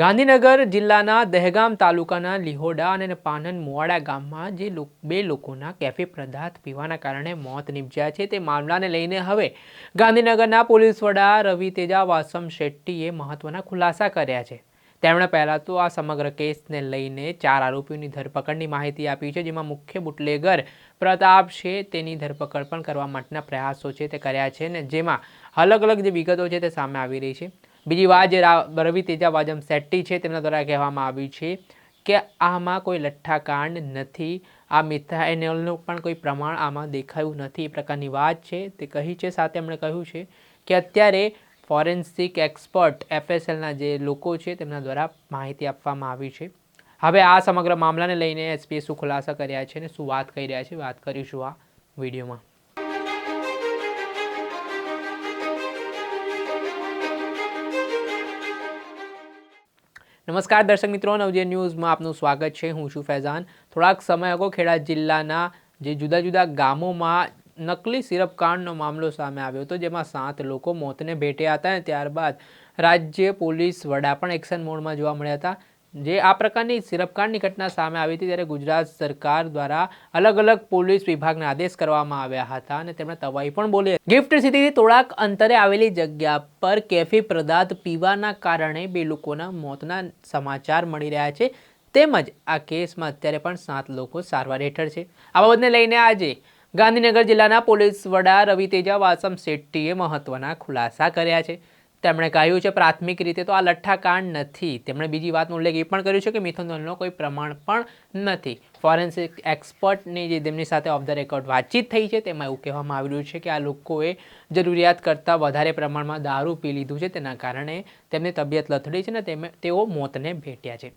ગાંધીનગર જિલ્લાના દહેગામ તાલુકાના લીહોડા અને પાનન મુવાડા ગામમાં જે બે લોકોના કેફે પદાર્થ પીવાના કારણે મોત નિપજ્યા છે. તે મામલાને લઈને હવે ગાંધીનગરના પોલીસ વડા રવિ તેજા વાસમ શેટ્ટીએ મહત્વના ખુલાસા કર્યા છે. તેમણે પહેલાં તો આ સમગ્ર કેસને લઈને ચાર આરોપીઓની ધરપકડની માહિતી આપી છે, જેમાં મુખ્ય બુટલેગર પ્રતાપ છે. તેની ધરપકડ પણ કરવા માટેના પ્રયાસો છે તે કર્યા છે ને જેમાં અલગ અલગ જે વિગતો છે તે સામે આવી રહી છે. બીજી વાત જે રવિ તેજા વાજમ શેટ્ટી છે, તેમના દ્વારા કહેવામાં આવ્યું છે કે આમાં કોઈ લઠ્ઠાકાંડ નથી. આ મિથાઇનોલનું પણ કોઈ પ્રમાણ આમાં દેખાયું નથી. એ પ્રકારની વાત છે. તે કહી છે, સાથે એમણે કહ્યું છે કે અત્યારે ફોરેન્સિક એક્સપર્ટ એફએસએલના જે લોકો છે, તેમના દ્વારા માહિતી આપવામાં આવી છે. હવે આ સમગ્ર મામલાને લઈને એસપીએ શું ખુલાસા કર્યા છે અને શું વાત કરી રહ્યા છે, વાત કરીશું આ વિડીયોમાં. નમસ્કાર દર્શક મિત્રો, નવજે ન્યૂઝમાં આપનું સ્વાગત છે. હું છું ફૈઝાન. થોડાક સમય અગાઉ ખેડા જિલ્લાના જે જુદા જુદા ગામોમાં નકલી સિરપ કાંડનો મામલો સામે આવ્યો હતો, જેમાં સાત લોકો મોતને ભેટ્યા હતા અને ત્યારબાદ રાજ્ય પોલીસ વડા પણ એક્શન મોડમાં જોવા મળ્યા હતા. જે આ પ્રકારની સિરપકાંડની ઘટના સામે આવી હતી ત્યારે ગુજરાત સરકાર દ્વારા અલગ અલગ પોલીસ વિભાગને આદેશ કરવામાં આવ્યા હતા અને તેમણે તવાઈ પણ બોલી ગિફ્ટ સિટીથી થોડાક અંતરે આવેલી જગ્યા પર કેફી પદાર્થ પીવાના કારણે બે લોકોના મોતના સમાચાર મળી રહ્યા છે. તેમજ આ કેસમાં અત્યારે પણ સાત લોકો સારવાર હેઠળ છે. આ બાબતને લઈને આજે ગાંધીનગર જિલ્લાના પોલીસ વડા રવિ તેજા વાસમ શેટ્ટીએ મહત્વના ખુલાસા કર્યા છે. તેમણે કહ્યું છે, પ્રાથમિક રીતે તો આ લઠ્ઠાકાંડ નથી. તેમણે બીજી વાતનો ઉલ્લેખ એ પણ કર્યો છે કે મિથોનોલનો કોઈ પ્રમાણ પણ નથી. ફોરેન્સિક એક્સપર્ટની જે તેમની સાથે ઓફ ધ રેકોર્ડ વાતચીત થઈ છે, તેમાં એવું કહેવામાં આવી રહ્યું છે કે આ લોકોએ જરૂરિયાત કરતાં વધારે પ્રમાણમાં દારૂ પી લીધું છે. તેના કારણે તેમની તબિયત લથડી છે ને તેઓ મોતને ભેટ્યા છે.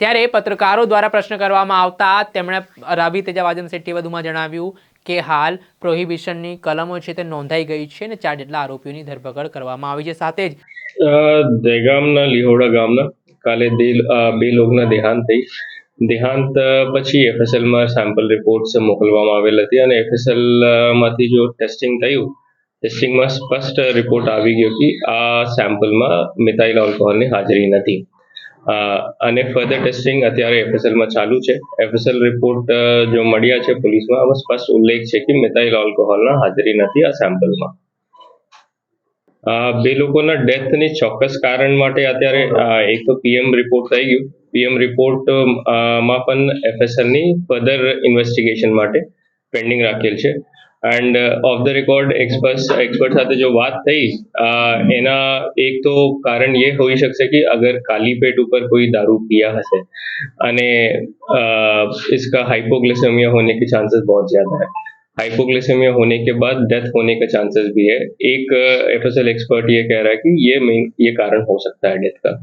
ત્યારે પત્રકારો દ્વારા પ્રશ્ન કરવામાં આવતા તેમણે રવિ તેજા વાજન શેટ્ટીએ વધુમાં જણાવ્યું કે હાલ પ્રોહિબિશનની કલમો છે તે નોંધાઈ ગઈ છે અને ચાર જેટલા આરોપીઓની ધરપકડ કરવામાં આવી છે સાથે જ. અ, દહેગામના લીહોડા ગામના કાલે બે લોકોના દેહાંત થઈ. દેહાંત પછી એફએસએલમાં સેમ્પલ રિપોર્ટ્સ મોકલવામાં આવેલ હતી અને એફએસએલમાંથી માંથી જો ટેસ્ટિંગ થયું ટેસ્ટિંગમાં સ્પષ્ટ રિપોર્ટ આવી ગયો કે આ સેમ્પલમાં મિથાઇલ આલ્કોહોલની હાજરી નથી. અને ફર્ધર ટેસ્ટિંગ અત્યારે એફએસએલમાં ચાલુ છે. એફએસએલ રિપોર્ટ જો મળ્યા છે પોલીસમાં, આમાં સ્પષ્ટ ઉલ્લેખ છે કે મિથાઇલ આલ્કોહોલના હાજરી નથી આ સેમ્પલમાં બે લોકોના ડેથની ચોક્કસ કારણ માટે અત્યારે એક તો પીએમ રિપોર્ટ થઈ ગયું. પીએમ રિપોર્ટમાં પણ એફએસએલની ફર્ધર ઇન્વેસ્ટિગેશન માટે પેન્ડિંગ રાખેલ છે. end of the record expert expert સાથે જો વાત થઈ અ, એના એક તો કારણ ये હોઈ શકશે कि अगर खाली पेट ऊपर कोई दारू पिया हसे અને अ, इसका हाइपोग्लिसेमिया होने के चांसेस बहुत ज्यादा है हाइपोग्लिसेमिया होने के बाद डेथ होने का चांसेस भी है एक एफएसएल एक्सपर्ट ये कह रहा है कि ये मेन ये कारण हो सकता है डेथ का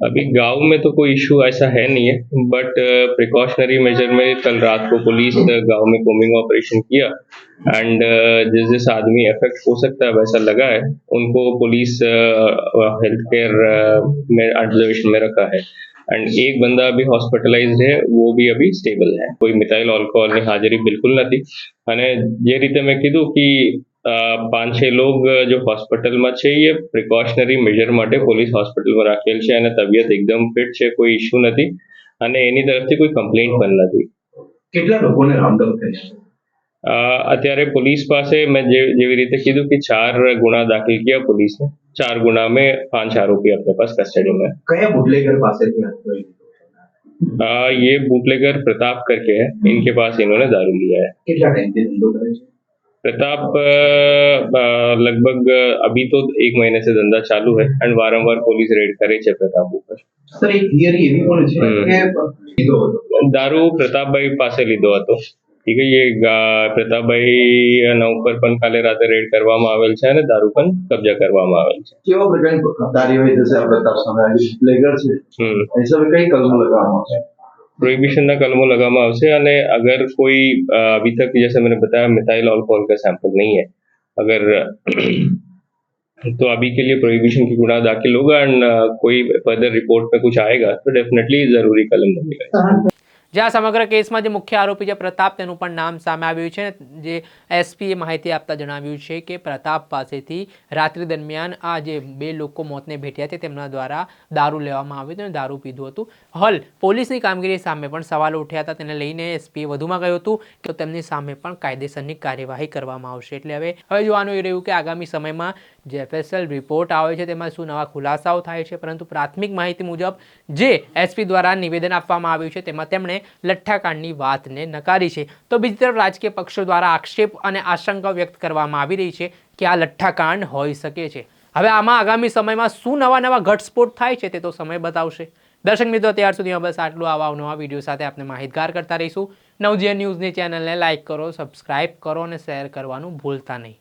अभी गांव में तो कोई इशू ऐसा है नहीं है बट प्रिकॉशनरी मेजर में कल रात को पुलिस अ, गांव में कोमिंग ऑपरेशन किया एंड जिस जिस आदमी अफेक्ट हो सकता है वैसा लगा है उनको पुलिस हेल्थ केयर में ऑब्जर्वेशन में रखा है एंड एक बंदा अभी हॉस्पिटलाइज्ड है वो भी अभी स्टेबल है કોઈ મિથાઇલ આલ્કોહોલની હાજરી બિલકુલ નથી અને જે રીતે મેં કીધું કે અ, પાંચ છ લોગ જો હોસ્પિટલમાં છે એ પ્રિકોશનરી મેજર માટે પોલીસ હોસ્પિટલમાં રાખેલ છે અને તબિયત એકદમ ફિટ છે કોઈ ઇશ્યુ નથી અને એની તરફથી કોઈ કમ્પ્લેન્ટ પણ નથી કેટલા લોકોને રાઉન્ડ અપ કર્યા અ, અત્યારે પોલીસ પાસે મેં જે જેવી રીતે કીધું કે ચાર ગુના દાખલ किया पुलिस ने चार गुना में पांच आरोपी अपने पास कस्टडी में है। કયા બુટલેગર પાસેથી હથિયાર લીધો आ, ये बूटलेगर प्रताप करके है इनके पास इन्होंने दारू लिया है કેટલા ટાઈમથી ધંધો કરે છે प्रताप अ, अ, लगभग अभी तो एक महीने से धंधा चालू है एंड वारंवार पुलिस रेड करे છે પ્રતાપ ઉપર સર એક થિયરી એવી પણ છે હમ. કે લીધો હતો દારૂ પ્રતાપભાઈ પાસે લીધો હતો ઠીક છે એ ગા- પ્રતાપભાઈ ના ઉપર પણ કાલે રાતે રેડ કરવામાં આવેલ છે અને દારૂ પણ કબજા કરવામાં આવેલ છે કેવા પ્રકારની કાર્યવાહી થશે આ પ્રતાપ સામે આ જે બુટલેગર છે હમ એ હિસાબે કઈ કલમો લગાવવામાં આવશે प्रोहिबिशन ना कलमों लगामा उसे અને अगर कोई अभी तक जैसे मैंने बताया मिथाइल अल्कोहल का सैंपल नहीं है। अगर तो अभी के लिए प्रोहिबिशन की गुना दाखिल होगा एंड कोई फर्दर रिपोर्ट में कुछ आएगा तो डेफिनेटली ज़रूरी कलम लगेगा। જે આ સમગ્ર કેસમાં જે મુખ્ય આરોપી છે પ્રતાપ, તેનું પણ નામ સામે આવ્યું છે. જે એસપીએ માહિતી આપતા જણાવ્યું છે કે પ્રતાપ પાસેથી રાત્રિ દરમિયાન આ જે બે લોકો મોતને ભેટ્યા છે, તેમના દ્વારા દારૂ લેવામાં આવ્યું હતું અને દારૂ પીધું હતું. હલ પોલીસની કામગીરી સામે પણ સવાલો ઉઠ્યા હતા. તેને લઈને એસપીએ વધુમાં કહ્યું હતું કે તેમની સામે પણ કાયદેસરની કાર્યવાહી કરવામાં આવશે. એટલે હવે હવે જોવાનું એ રહ્યું કે આગામી સમયમાં જે એફએસએલ રિપોર્ટ આવે છે, તેમાં શું નવા ખુલાસાઓ થાય છે. પરંતુ પ્રાથમિક માહિતી મુજબ જે એસપી દ્વારા નિવેદન આપવામાં આવ્યું છે, તેમાં તેમણે લઠ્ઠાકાંડની વાતને નકારી છે. તો બીજી તરફ રાજકીય પક્ષો દ્વારા આક્ષેપ અને આશંકા વ્યક્ત કરવામાં આવી રહી છે કે આ લઠ્ઠાકાંડ હોઈ શકે છે. હવે આમાં આગામી સમયમાં શું નવા નવા ઘટસ્ફોટ થાય છે તે તો સમય બતાવશે. દર્શક મિત્રો, ત્યાર સુધીમાં બસ આટલું આવા નવા વીડિયો સાથે આપણે માહિતગાર કરતા રહીશું. નવજીવન ન્યૂઝની ચેનલને લાઇક કરો, સબસ્ક્રાઇબ કરો અને શેર કરવાનું ભૂલતા નહીં.